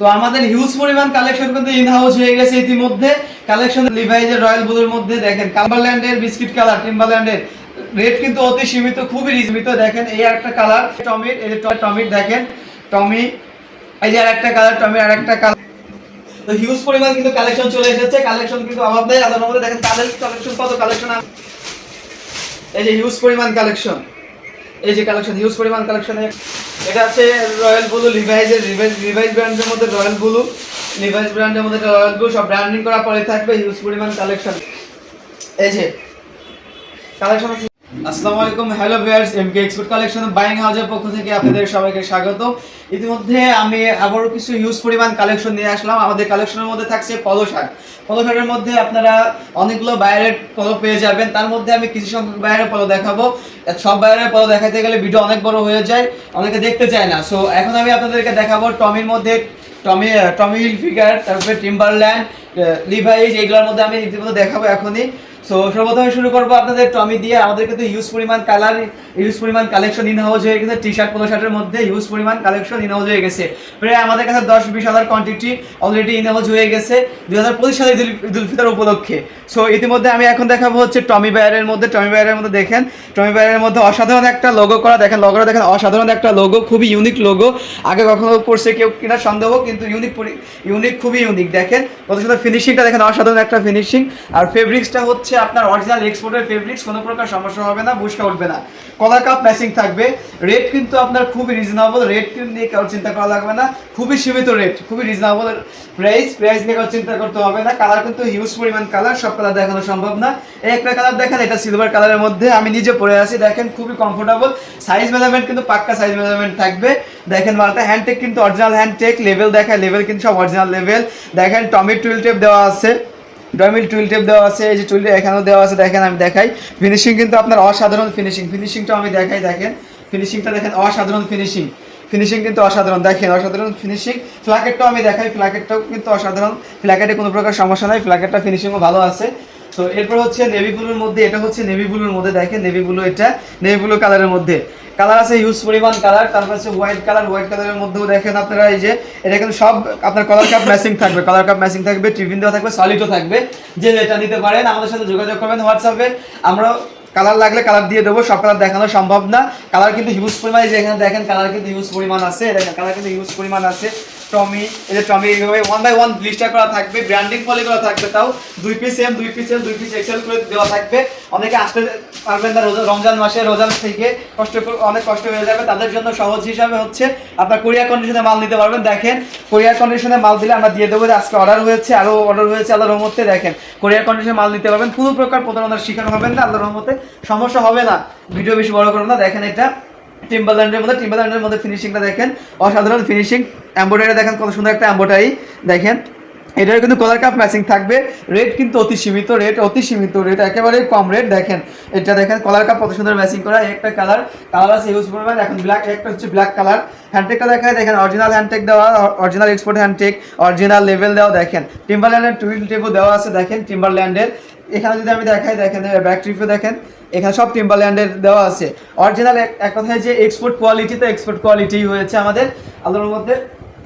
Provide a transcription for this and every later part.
তো আমাদের হিউজ পরিমাণ কালেকশন কিন্তু ইন হাউস হয়ে গেছে ইতিমধ্যে। কালেকশন লিভাইজের রয়্যাল ব্লুর মধ্যে দেখেন কাম্বারল্যান্ডের বিস্কিট কালার টিম্বারল্যান্ডের রেট কিন্তু অতি সীমিত, খুবই সীমিত, দেখেন, এই একটা কালার টমির এই যে টমির দেখেন টমি এই যে আরেকটা কালার টমির আরেকটা কালার তো হিউজ পরিমাণ কিন্তু কালেকশন চলে এসেছে কালেকশন কিন্তু অভাব নেই আলাদা মধ্যে দেখেন কালেকশন কত কালেকশন এই যে হিউজ পরিমাণ কালেকশন এই যে কালেকশন হিউজ পরিমাণ কালেকশনে এটা আছে রয়্যাল ব্লু লিভাইজের লিভাইজ ব্র্যান্ডের মধ্যে রয়্যাল ব্লু লিভাইজ ব্র্যান্ডের মধ্যে রয়্যাল ব্লু সব ব্র্যান্ডিং করা পরে থাকবে হিউজ পরিমাণ কালেকশন এই যে কালেকশন আসসালামু আলাইকুম, hello viewers MK export collection buying হাউসের পক্ষ থেকে আপনাদের সবাইকে স্বাগত। ইতিমধ্যে আমি আবারও কিছু হিউজ পরিমাণ কালেকশন নিয়ে আসলাম। আমাদের কালেকশনের মধ্যে থাকছে পলো শার্ট মধ্যে আপনারা অনেকগুলো বাইরের পলো পেয়ে যাবেন। তার মধ্যে আমি কিছু সংখ্যক বাইরের পলো দেখাবো। সব বাইরের পলো দেখাতে গেলে ভিডিও অনেক বড় হয়ে যায়, অনেকে দেখতে চায় না। সো এখন আমি আপনাদেরকে দেখাবো টমির মধ্যে, টমি টমি ফিগার তারপরে টিম্বারল্যান্ড লিভাইজ এইগুলোর মধ্যে আমি ইতিমধ্যে দেখাবো এখনই। সো সর্বপ্রথমে শুরু করব আপনাদের টমি দিয়ে। আমাদের কিন্তু ইউজ পরিমাণ কালার ইউজ পরিমাণ কালেকশন ইন হাউস হয়ে গেছে। টি শার্ট পোলো শার্টের মধ্যে ইউজ পরিমাণ কালেকশন ইন হাউস হয়ে গেছে। প্রায় আমাদের কাছে দশ, বিশ হাজার কোয়ান্টিটি অলরেডি ইন হাউস হয়ে গেছে। দুই হাজার পঁচিশ সালে ঈদুল ফিতর উপলক্ষে। সো ইতিমধ্যে আমি এখন দেখাবো হচ্ছে টমি বায়ারের মধ্যে। টমি বায়ারের মধ্যে দেখেন, টমি বায়ারের মধ্যে অসাধারণ একটা লোগো করা। দেখেন লোগোটা দেখেন, অসাধারণ একটা লোগো খুবই ইউনিক লোগো আগে কখনো পড়ছে কেউ কিনা সন্দেহ, কিন্তু ইউনিক ইউনিক খুবই ইউনিক দেখেন, কত সুন্দর ফিনিশিংটা দেখেন, অসাধারণ একটা ফিনিশিং আর ফেব্রিক্সটা হচ্ছে আপনার অরিজিনাল এক্সপোর্টের ফেব্রিক্স কোনো প্রকার সমস্যা হবে না বুশকা উঠবে না। কলার কাপ ম্যাচিং থাকবে। রেট কিন্তু আপনার খুবই রিজনেবল রেট নিয়ে চিন্তা করা লাগবে না। খুবই সীমিত রেট খুবই রিজনেবল প্রাইস প্রাইস নিয়ে চিন্তা করতে হবে না। কালার কিন্তু হিউজ পরিমাণ কালার সব কালার দেখানো সম্ভব না। একটা কালার দেখেন, এটা সিলভার কালারের মধ্যে। আমি নিজে পরে আছি, দেখেন, খুবই কমফোর্টেবল সাইজ মেজারমেন্ট কিন্তু পাক্কা সাইজ মেজারমেন্ট থাকবে। দেখেন মালটা হ্যান্ডটেক কিন্তু অরিজিনাল হ্যান্ডটেক লেভেল দেখায় লেভেল কিন্তু সব অরিজিনাল লেভেল দেখেন টমির টুইল টেপ দেওয়া আছে। ডমিল টুইল টেপ দেওয়া আছে, এই যে টুইল এখানেও দেওয়া আছে, দেখেন আমি দেখাই। ফিনিশিং কিন্তু আপনার অসাধারণ ফিনিশিং ফিনিশিংটাও আমি দেখাই, দেখেন। ফিনিশিংটা দেখেন, অসাধারণ ফিনিশিং ফিনিশিং কিন্তু অসাধারণ, দেখেন, অসাধারণ ফিনিশিং ফ্ল্যাকেটটাও আমি দেখাই ফ্ল্যাকেটটাও কিন্তু অসাধারণ। ফ্ল্যাকেটে কোনো প্রকার সমস্যা নাই ফ্ল্যাকেটটা ফিনিশিংও ভালো আছে। তো এরপর হচ্ছে নেভি ব্লুর মধ্যে, এটা হচ্ছে নেভি ব্লুর মধ্যে, দেখেন নেভি ব্লু এটা নেভি ব্লু কালারের মধ্যে। কালার আছে ইউজ পরিমাণ কালার তারপর আছে হোয়াইট কালার হোয়াইট কালারের মধ্যেও দেখেন আপনারা এই যে, এটা কিন্তু সব আপনার কালার কাপ ম্যাচিং থাকবে কালার কাপ ম্যাচিং থাকবে টিফিন দেওয়া থাকবে সলিডও থাকবে। যে যেটা নিতে পারেন, আমাদের সাথে যোগাযোগ করবেন হোয়াটসঅ্যাপে আমরা কালার লাগলে কালার দিয়ে দেবো, সব কালার দেখানো সম্ভব না। কালার কিন্তু হিউজ পরিমাণ, এই যে এখানে দেখেন কালার কিন্তু হিউজ পরিমাণ আছে, দেখেন কালার কিন্তু হিউজ পরিমাণ আছে। টমি এই যে টমি এইভাবে ওয়ান বাই ওয়ান ব্লিস্টার করা থাকবে ব্র্যান্ডিং ফলে করা থাকবে তাও। দুই পিস এম দুই পিস এম দুই পিস এক্সেল করে দেওয়া থাকবে। অনেকে আসতে পারবেন না রমজান মাসে রোজান থেকে। কষ্ট অনেক কষ্ট হয়ে যাবে, তাদের জন্য সহজ হিসাবে হচ্ছে আপনার কোরিয়ার কন্ডিশনে মাল নিতে পারবেন। দেখেন কোরিয়ার কন্ডিশনে মাল দিলে আমরা দিয়ে দেবো যে আজকে অর্ডার হয়েছে আরও অর্ডার হয়েছে আল্লাহ রহমতে। দেখেন কোরিয়ার কন্ডিশনে মাল নিতে পারবেন। কোনো প্রকার প্রতারণার শিকার হবেন না আল্লাহ রহমতে। সমস্যা হবে না। ভিডিও বেশি বড় করব না। দেখেন এটা। টিম্বারল্যান্ডের মধ্যে টিম্বারল্যান্ডের মধ্যে ফিনিশিংটা দেখেন। অসাধারণ ফিনিশিং এম্ব্রয়ডারি দেখেন কত সুন্দর একটা এম্ব্রয়ডারি দেখেন। এটার কিন্তু কলার কাপ ম্যাচিং থাকবে। রেট কিন্তু অতি সীমিত রেট অতি সীমিত রেট একেবারে কম রেট দেখেন। এটা দেখেন কলার কাপ কত সুন্দর ম্যাচিং করা একটা কালার কালার আছে ইউজ করবেন এখন ব্ল্যাক একটা হচ্ছে ব্ল্যাক কালার হ্যান্ডটেকটা দেখায়, দেখেন অরিজিনাল হ্যান্ডটেক দেওয়া original export hand tag original level দেওয়া, দেখেন। টিম্বারল্যান্ডের টুইল টেপও দেওয়া আছে, দেখেন টিম্বারল্যান্ডের এখানে যদি আমি দেখাই, দেখেন ব্যাক ট্রিপও দেখেন, এখানে সব টিম্বারল্যান্ডের দেওয়া আছে। অরিজিনাল এক কথায় যে এক্সপোর্ট কোয়ালিটি তো এক্সপোর্ট কোয়ালিটি হয়েছে আমাদের আলোর মধ্যে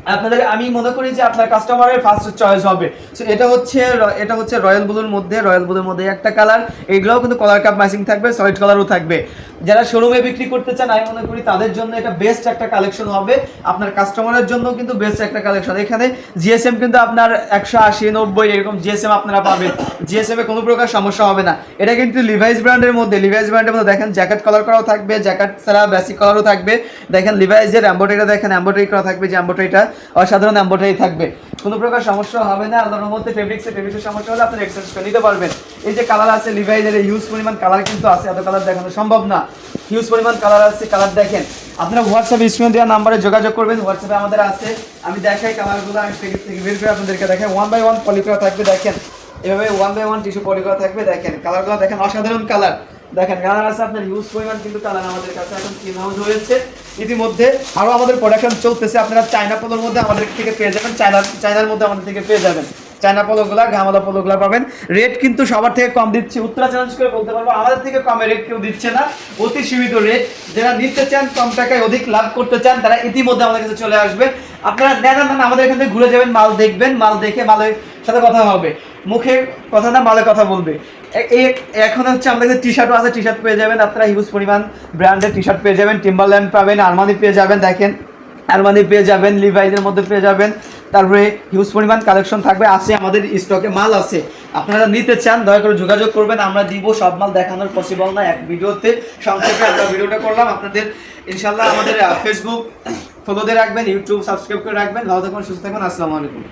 আপনাদের আমি মনে করি যে আপনার কাস্টমারের ফার্স্ট চয়েস হবে। সো এটা হচ্ছে এটা হচ্ছে রয়্যাল ব্লুর মধ্যে রয়্যাল ব্লুর মধ্যে একটা কালার এইগুলোও কিন্তু কলার কাপ ম্যাচিং থাকবে সলিড কালারও থাকবে। যারা শোরুমে বিক্রি করতে চান, আমি মনে করি তাদের জন্য এটা বেস্ট একটা কালেকশন হবে। আপনার কাস্টমারের জন্য কিন্তু বেস্ট একটা কালেকশন এখানে জিএসএম কিন্তু আপনার একশো আশি, নব্বই, এরকম জিএসএম আপনারা পাবেন। জিএসএম এ কোনো প্রকার সমস্যা হবে না। এটা কিন্তু লিভাইস ব্র্যান্ডের মধ্যে লিভাইস ব্র্যান্ডের মধ্যে দেখেন জ্যাকেট কালার করাও থাকবে জ্যাকেট ছাড়া বেসিক কালারও থাকবে। দেখেন লিভাইস লিভাইসের এম্বোটারিটা দেখেন এম্বোটারি করা থাকবে, যে এম্বোটারিটা অসাধারণ এম্বোটারি থাকবে। কোনো প্রকার সমস্যা হবে না, আল্লাহর মধ্যে ফেব্রিক্সে ফেব্রিক্সের সমস্যা হলে আপনি এক্সচেঞ্জ করে নিতে পারবেন। এই যে কালার আছে লিভাইজের হিউজ পরিমাণ কালার কিন্তু আছে, এত কালার দেখানো সম্ভব না। হিউজ পরিমাণ কালার আছে কালার দেখেন। আপনারা হোয়াটসঅ্যাপে স্ক্রিনে দেওয়া নাম্বারে যোগাযোগ করবেন হোয়াটসঅ্যাপে আমাদের আছে। আমি দেখাই কালারগুলো আমি বের করে আপনাদেরকে দেখাই। ওয়ান বাই ওয়ান পলি করা থাকবে, দেখেন। এভাবে one by one tissue poly করা থাকবে, দেখেন। কালারগুলো দেখেন অসাধারণ কালার দেখেন কালার আছে আপনার ইউজ পরিমাণ, কিন্তু কালার আমাদের কাছে এখন কিন হাউস হয়েছে। ইতিমধ্যে আরও আমাদের প্রোডাকশন চলতেছে। আপনারা চায়না পোলোর মধ্যে আমাদের থেকে পেয়ে যাবেন। চায়না, চায়নার মধ্যে আমাদের থেকে পেয়ে যাবেন। চায়না পলোগুলা গামালা পলোগুলা পাবেন। রেট কিন্তু সবার থেকে কম দিচ্ছি। উত্তরা চ্যালেঞ্জ করে বলতে পারব, আমাদের থেকে কমে রেট কেউ দিচ্ছে না। অতি সীমিত রেট যারা নিতে চান, কম টাকায় অধিক লাভ করতে চান, তারা ইতিমধ্যে আমাদের কাছে চলে আসবে। আপনারা নেন আমাদের এখান থেকে ঘুরে যাবেন, মাল দেখবেন। মাল দেখে মালের সাথে কথা হবে। মুখে কথা না, মালে কথা বলবে। এখন হচ্ছে আমাদের টি শার্টও আছে টি শার্ট পেয়ে যাবেন। আপনারা হিউজ পরিমাণ ব্র্যান্ডের টি শার্ট পেয়ে যাবেন। টিম্বারল্যান্ড পাবেন আরমানি পেয়ে যাবেন, দেখেন। আরমানি পেয়ে যাবেন লিভাইজের মধ্যে পেয়ে যাবেন। তারপরে হিউজ পরিমাণ কালেকশন থাকবে। আছে আমাদের স্টকে মাল আছে। আপনারা নিতে চান, দয়া করে যোগাযোগ করবেন। আমরা দিব, সব মাল দেখানোর পসিবল না। এক ভিডিওতে সংক্ষেপে আমরা ভিডিওটা করলাম। আপনাদের ইনশাল্লাহ আমাদের ফেসবুক ফলোতে রাখবেন ইউটিউব সাবস্ক্রাইব করে রাখবেন। ভালো থাকবেন সুস্থ থাকবেন আসসালামু আলাইকুম।